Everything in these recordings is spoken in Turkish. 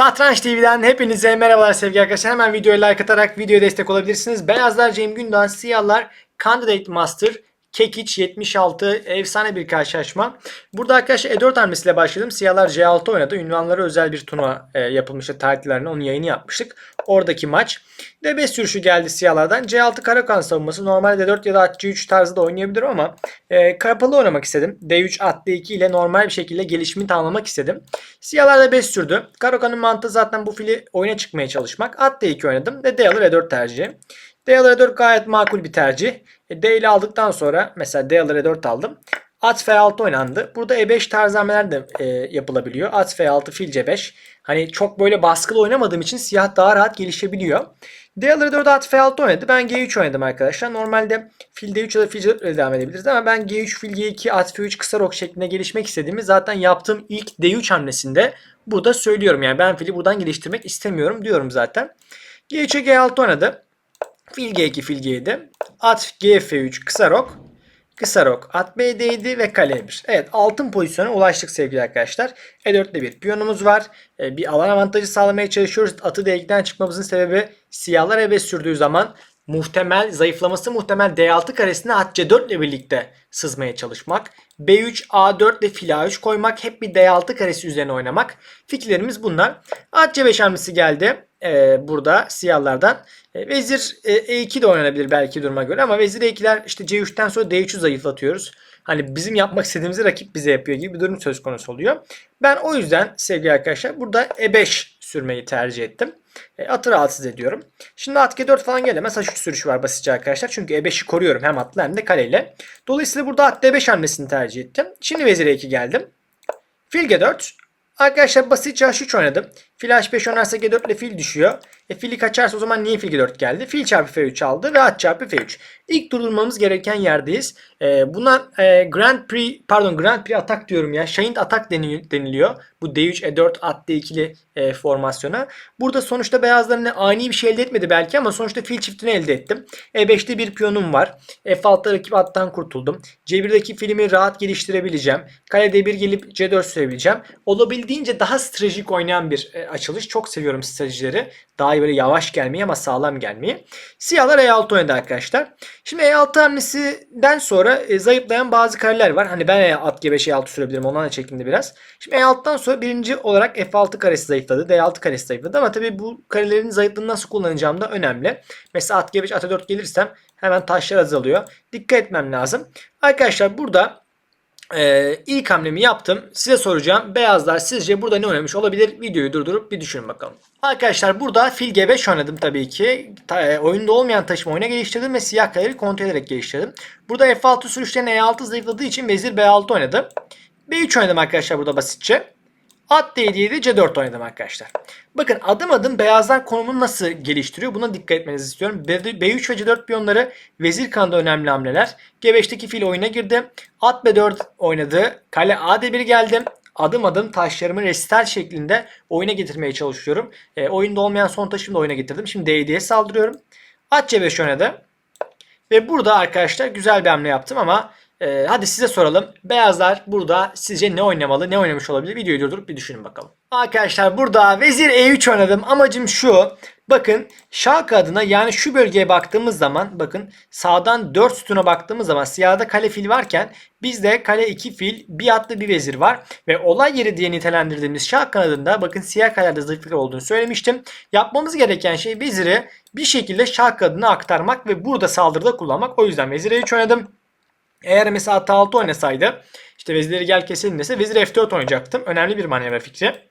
Satranç TV'den hepinize merhabalar sevgili arkadaşlar. Hemen videoya like atarak videoya destek olabilirsiniz. Beyazlar Cem Gündoğan, siyahlar Candidate Master Kekiç 76 efsane bir karşılaşma. Burada arkadaşlar E4 hamlesiyle başladım. Siyahlar C6 oynadı. Ünvanlara özel bir turnuva e, yapılmıştı tarihlerine. Onun yayını yapmıştık. Oradaki maç. D5 sürüşü geldi siyahlardan. C6 karakan savunması. Normalde D4 ya da at C3 tarzı da oynayabilirim ama e, kapalı oynamak istedim. D3 at D2 ile normal bir şekilde gelişimi tamamlamak istedim. Siyahlar da 5 sürdü. Karakan'ın mantığı zaten bu fili oyuna çıkmaya çalışmak. At D2 oynadım ve D alır E4 tercihi. D alır E4 gayet makul bir tercih. E, D ile aldıktan sonra mesela D alır E4 aldım. At F6 oynandı. Burada E5 tarzı hamleler de e, yapılabiliyor. At F6 fil C5. Hani çok böyle baskılı oynamadığım için siyah daha rahat gelişebiliyor. D alır E4 at F6 oynadı. Ben G3 oynadım arkadaşlar. Normalde fil D3 ya da fil C4 ile devam edebiliriz ama ben G3 fil G2 at F3 kısa rok şeklinde gelişmek istediğimi zaten yaptığım ilk D3 hamlesinde burada söylüyorum. Yani ben fili buradan geliştirmek istemiyorum diyorum zaten. G3'e G6 oynadı. Fil G2 fil G7. At G-F3 kısa rok. Kısa rok at B'deydi ve kale E1. Evet altın pozisyona ulaştık sevgili arkadaşlar. E4'te bir piyonumuz var. E, bir alan avantajı sağlamaya çalışıyoruz. Atı D2'den çıkmamızın sebebi siyahlar E5 sürdüğü zaman muhtemel zayıflaması muhtemel D6 karesine at C4 ile birlikte sızmaya çalışmak. B3 A4 ile fil A3 koymak. Hep bir D6 karesi üzerine oynamak. Fikirlerimiz bunlar. At C5 hamlesi geldi. Ee, burada siyahlardan. E, vezir e, E2 de oynanabilir belki duruma göre ama vezir E2'ler işte C3'ten sonra D3'ü zayıflatıyoruz. Hani bizim yapmak istediğimizi rakip bize yapıyor gibi bir durum söz konusu oluyor. Ben o yüzden sevgili arkadaşlar burada E5 sürmeyi tercih ettim. E, atı rahatsız ediyorum. Şimdi at G4 falan gelemez. H3 sürüşü var basitçe arkadaşlar. Çünkü E5'i koruyorum hem atla hem de kaleyle. Dolayısıyla burada at D5 hamlesini tercih ettim. Şimdi vezir E2 geldim. Fil G4. Arkadaşlar basitçe H3 oynadım. Fil H5 oynarsa G4 ile fil düşüyor. E fili kaçarsa o zaman niye fil G4 geldi? Fil çarpı F3 aldı ve at çarpı F3. İlk durdurmamız gereken yerdeyiz. E, buna e, Grand Prix pardon Grand Prix atak diyorum ya. Şahint atak deniliyor. Bu D3 E4 at D2'li e, formasyona. Burada sonuçta beyazların ani bir şey elde etmedi belki ama sonuçta fil çiftini elde ettim. E5'te bir piyonum var. F6'da rakip attan kurtuldum. C1'deki filmi rahat geliştirebileceğim. Kale D1 gelip C4 sürebileceğim. Olabildiğince daha stratejik oynayan bir e, açılış. Çok seviyorum stratejileri. Daha böyle yavaş gelmeyi ama sağlam gelmeyi. Siyahlar E6 oynadı arkadaşlar. Şimdi E6 hamlesinden sonra e, zayıflayan bazı kareler var. Hani ben at G5 E6 sürebilirim. Ondan da çekindi biraz. Şimdi E6'dan sonra birinci olarak F6 karesi zayıfladı. D6 karesi zayıfladı. Ama tabii bu karelerin zayıflığını nasıl kullanacağım da önemli. Mesela at G5 at E4 gelirsem hemen taşlar azalıyor. Dikkat etmem lazım. Arkadaşlar burada ee, ilk hamlemi yaptım. Size soracağım. Beyazlar sizce burada ne oynamış olabilir? Videoyu durdurup bir düşünün bakalım. Arkadaşlar burada fil G5 oynadım tabii ki. Ta, e, oyunda olmayan taşımı oyuna geliştirdim ve siyah kareleri kontrol ederek geliştirdim. Burada F6 sürüşlerine E6 zayıfladığı için vezir B6 oynadım. B3 oynadım arkadaşlar burada basitçe. At D7'ye de C4 oynadım arkadaşlar. Bakın adım adım beyazlar konumunu nasıl geliştiriyor buna dikkat etmenizi istiyorum. B3 ve C4 piyonları vezir kanada önemli hamleler. G5'teki fil oyuna girdi. At B4 oynadı. Kale A1 geldi. Adım adım taşlarımı restel şeklinde oyuna getirmeye çalışıyorum. E, oyunda olmayan son taşımı da oyuna getirdim. Şimdi D7'ye saldırıyorum. At C5 oynadı. Ve burada arkadaşlar güzel bir hamle yaptım ama ee, hadi size soralım. Beyazlar burada sizce ne oynamalı, ne oynamış olabilir? Videoyu durdurup bir düşünün bakalım. Arkadaşlar burada vezir E3 oynadım. Amacım şu. Bakın şah adına yani şu bölgeye baktığımız zaman bakın sağdan 4 sütuna baktığımız zaman siyahda kale fil varken bizde kale 2 fil bir atlı bir vezir var. Ve olay yeri diye nitelendirdiğimiz şah kanadında bakın siyah kalede zayıflık olduğunu söylemiştim. Yapmamız gereken şey veziri bir şekilde şah kadına aktarmak ve burada saldırıda kullanmak. O yüzden vezir E3 oynadım. Eğer mesela at 6 oynasaydı işte vezirleri gel keselim dese vezir F4 oynayacaktım. Önemli bir manevra fikri.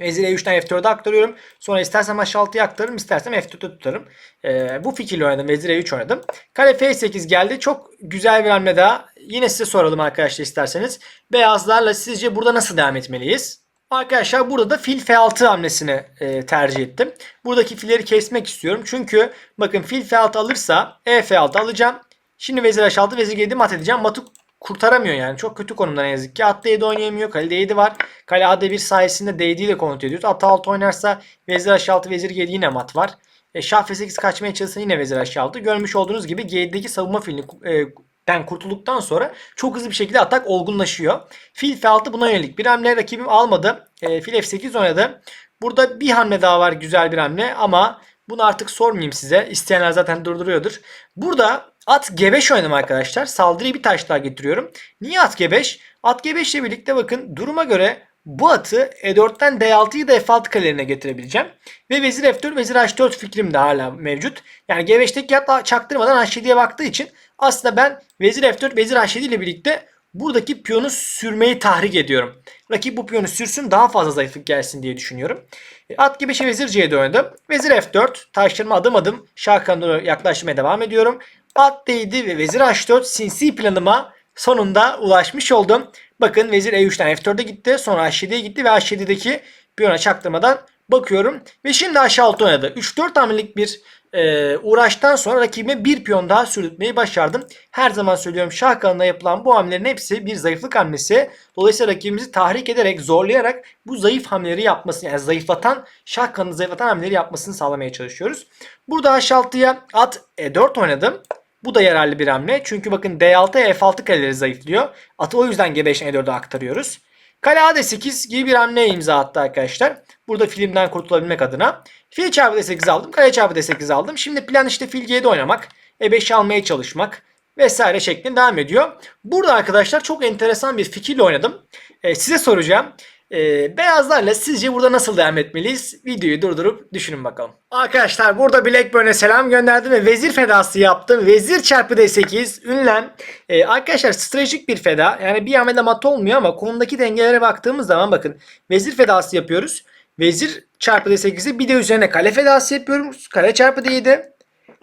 Vezir E3'ten F4'e aktarıyorum. Sonra istersem H6'ya aktarırım. istersem F4'e tutarım. Ee, bu fikirle oynadım. Vezir E3 oynadım. Kale F8 geldi. Çok güzel bir hamle daha. Yine size soralım arkadaşlar isterseniz. Beyazlarla sizce burada nasıl devam etmeliyiz? Arkadaşlar burada da fil F6 hamlesini e, tercih ettim. Buradaki filleri kesmek istiyorum. Çünkü bakın fil F6 alırsa E F6 alacağım. Şimdi vezir H6 vezir G7 mat edeceğim. Matı kurtaramıyor yani. Çok kötü konumda ne yazık ki. At D7 oynayamıyor. Kale D7 var. Kale AD1 sayesinde D7 ile kontrol ediyoruz. At 6 oynarsa vezir H6 vezir G7 yine mat var. E, şah F8 kaçmaya çalışsa yine vezir H6. Görmüş olduğunuz gibi G7'deki savunma filini e, den kurtulduktan sonra çok hızlı bir şekilde atak olgunlaşıyor. Fil F6 buna yönelik bir hamle rakibim almadı. E, fil F8 oynadı. Burada bir hamle daha var güzel bir hamle ama bunu artık sormayayım size. İsteyenler zaten durduruyordur. Burada at G5 oynadım arkadaşlar. Saldırıyı bir taş daha getiriyorum. Niye at G5? At G5 ile birlikte bakın duruma göre bu atı E4'ten D6'yı da F6 kalelerine getirebileceğim. Ve vezir F4, vezir H4 fikrim de hala mevcut. Yani G5'teki hatta çaktırmadan H7'ye baktığı için aslında ben vezir F4, vezir H7 ile birlikte buradaki piyonu sürmeyi tahrik ediyorum. Rakip bu piyonu sürsün daha fazla zayıflık gelsin diye düşünüyorum. E, At gibi şey vezir C'ye oynadım. Vezir F4. Taşlarıma adım adım şah kanadına yaklaşmaya devam ediyorum. At değdi ve vezir H4 sinsi planıma sonunda ulaşmış oldum. Bakın vezir E3'ten F4'e gitti. Sonra H7'ye gitti ve H7'deki piyona çaktırmadan bakıyorum. Ve şimdi H6 oynadı. 3-4 hamlelik bir e, uğraştan sonra rakibime bir piyon daha sürütmeyi başardım. Her zaman söylüyorum şah kanalına yapılan bu hamlelerin hepsi bir zayıflık hamlesi. Dolayısıyla rakibimizi tahrik ederek, zorlayarak bu zayıf hamleleri yapmasını yani zayıflatan, şah kanalını zayıflatan hamleleri yapmasını sağlamaya çalışıyoruz. Burada H6'ya at E4 oynadım. Bu da yararlı bir hamle. Çünkü bakın D6'ya F6 kaleleri zayıflıyor. Atı o yüzden G5'den E4'e aktarıyoruz. Kale A8 gibi bir hamle imza attı arkadaşlar. Burada filmden kurtulabilmek adına. Fil çarpı D8 aldım. Kale çarpı D8 aldım. Şimdi plan işte fil G7 oynamak. E5 almaya çalışmak vesaire şeklinde devam ediyor. Burada arkadaşlar çok enteresan bir fikirle oynadım. Ee, size soracağım. Ee, beyazlarla sizce burada nasıl devam etmeliyiz? Videoyu durdurup düşünün bakalım. Arkadaşlar burada Blackburn'e selam gönderdim ve vezir fedası yaptım. Vezir çarpı D8 ünlem. Ee, arkadaşlar stratejik bir feda. Yani bir hamlede mat olmuyor ama konudaki dengelere baktığımız zaman bakın. Vezir fedası yapıyoruz. Vezir çarpı D8'i bir de üzerine kale fedası yapıyoruz. Kale çarpı D7.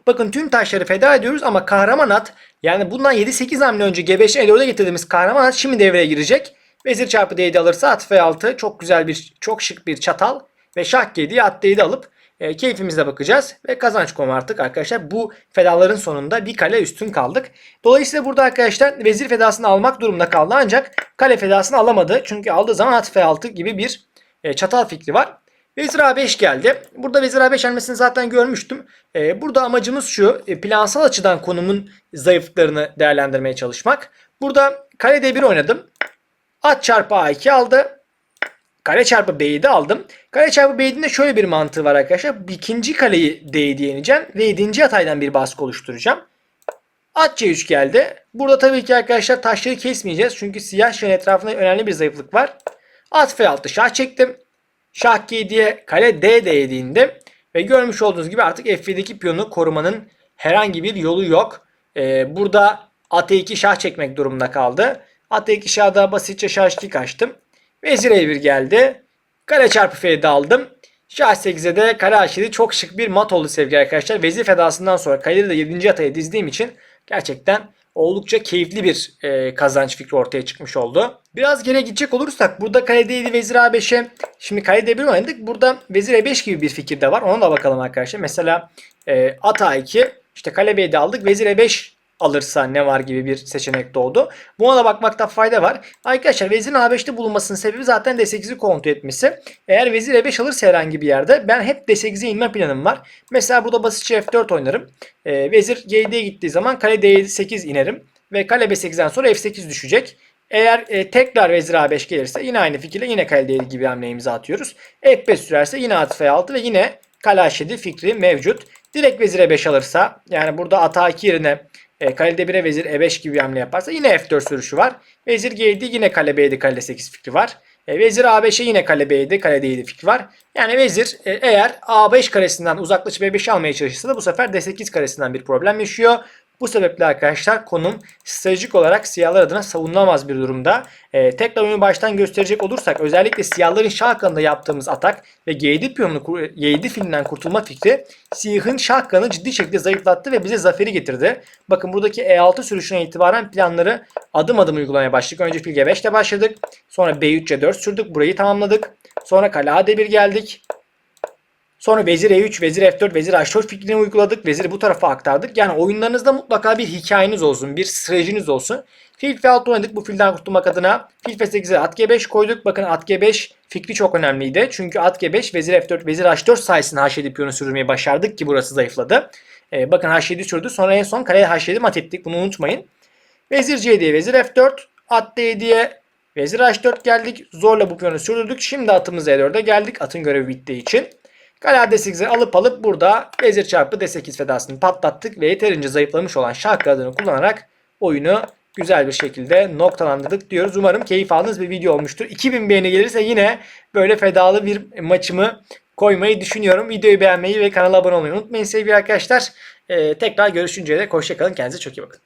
Bakın tüm taşları feda ediyoruz ama kahraman at yani bundan 7-8 hamle önce G5 E4'e getirdiğimiz kahraman at şimdi devreye girecek. Vezir çarpı D7 alırsa at F6 çok güzel bir çok şık bir çatal ve şah G7 at D7 alıp e, keyfimize bakacağız ve kazanç konu artık arkadaşlar. Bu fedaların sonunda bir kale üstün kaldık. Dolayısıyla burada arkadaşlar vezir fedasını almak durumunda kaldı ancak kale fedasını alamadı. Çünkü aldığı zaman at F6 gibi bir e, çatal fikri var. Vezir A5 geldi. Burada vezir A5 hamlesini zaten görmüştüm. Ee, burada amacımız şu. E, plansal açıdan konumun zayıflıklarını değerlendirmeye çalışmak. Burada kale D1 oynadım. At çarpı A2 aldı. Kare çarpı B7 aldım. Kare çarpı B7'nin de şöyle bir mantığı var arkadaşlar. İkinci kaleyi D7 yeneceğim. Ve 7. ataydan bir baskı oluşturacağım. At C3 geldi. Burada tabii ki arkadaşlar taşları kesmeyeceğiz. Çünkü siyah şahın etrafında önemli bir zayıflık var. At F6 şah çektim. Şah G7'ye kale D değdiğinde ve görmüş olduğunuz gibi artık F7'deki piyonu korumanın herhangi bir yolu yok. Ee, burada at E2 şah çekmek durumunda kaldı. At E2 şahda basitçe şah 2 açtım. Vezir E1 geldi. Kale çarpı F'de aldım. Şah 8'e de kale H7 çok şık bir mat oldu sevgili arkadaşlar. Vezir fedasından sonra kaleleri de 7. ataya dizdiğim için gerçekten oldukça keyifli bir e, kazanç fikri ortaya çıkmış oldu. Biraz geri gidecek olursak burada kale D7 vezir A5'e şimdi kale D1 oynadık. Burada vezir E5 gibi bir fikir de var. Ona da bakalım arkadaşlar. Mesela e, at A2 işte kale B7 aldık. Vezir E5 alırsa ne var gibi bir seçenek doğdu. Buna da bakmakta fayda var. Arkadaşlar vezirin A5'te bulunmasının sebebi zaten D8'i kontrol etmesi. Eğer vezir E5 alırsa herhangi bir yerde ben hep D8'e inme planım var. Mesela burada basitçe F4 oynarım. E, vezir G7'ye gittiği zaman kale D8 inerim. Ve kale B8'den sonra F8 düşecek. Eğer e, tekrar vezir A5 gelirse yine aynı fikirle yine kale D7 gibi hamle imza atıyoruz. F5 sürerse yine at F6 ve yine kale H7 fikri mevcut. Direkt vezir E5 alırsa yani burada at A2 yerine e, kale D1'e vezir E5 gibi bir hamle yaparsa yine F4 sürüşü var. Vezir G7 yine kale B7 kale 8 fikri var. E, vezir A5'e yine kale B7 kale D7 fikri var. Yani vezir e, eğer A5 karesinden uzaklaşıp B5 almaya çalışırsa da bu sefer D8 karesinden bir problem yaşıyor. Bu sebeple arkadaşlar konum stratejik olarak siyahlar adına savunulmaz bir durumda. Ee, tekrar oyunu baştan gösterecek olursak özellikle siyahların şah kanında yaptığımız atak ve G7 piyonunu G7 filinden kurtulma fikri siyahın şah kanını ciddi şekilde zayıflattı ve bize zaferi getirdi. Bakın buradaki E6 sürüşüne itibaren planları adım adım uygulamaya başladık. Önce fil G5 ile başladık. Sonra B3 C4 sürdük. Burayı tamamladık. Sonra kale A1 geldik. Sonra vezir E3, vezir F4, vezir H4 fikrini uyguladık. Veziri bu tarafa aktardık. Yani oyunlarınızda mutlaka bir hikayeniz olsun, bir stratejiniz olsun. Fil F6 oynadık bu filden kurtulmak adına. Fil F8'e at G5 koyduk. Bakın at G5 fikri çok önemliydi. Çünkü at G5, vezir F4, vezir H4 sayesinde H7 piyonu sürdürmeyi başardık ki burası zayıfladı. Ee, bakın H7 sürdü. Sonra en son kaleye H7 mat ettik. Bunu unutmayın. Vezir C diye vezir F4, at D diye Vezir H4 geldik. Zorla bu piyonu sürdürdük. Şimdi atımız E4'e geldik. Atın görevi bittiği için. Kale D8'i alıp alıp burada vezir çarpı D8 fedasını patlattık ve yeterince zayıflamış olan şah kanadını kullanarak oyunu güzel bir şekilde noktalandırdık diyoruz. Umarım keyif aldığınız bir video olmuştur. 2000 beğeni gelirse yine böyle fedalı bir maçımı koymayı düşünüyorum. Videoyu beğenmeyi ve kanala abone olmayı unutmayın sevgili arkadaşlar. Ee, tekrar görüşünceye dek hoşçakalın. Kendinize çok iyi bakın.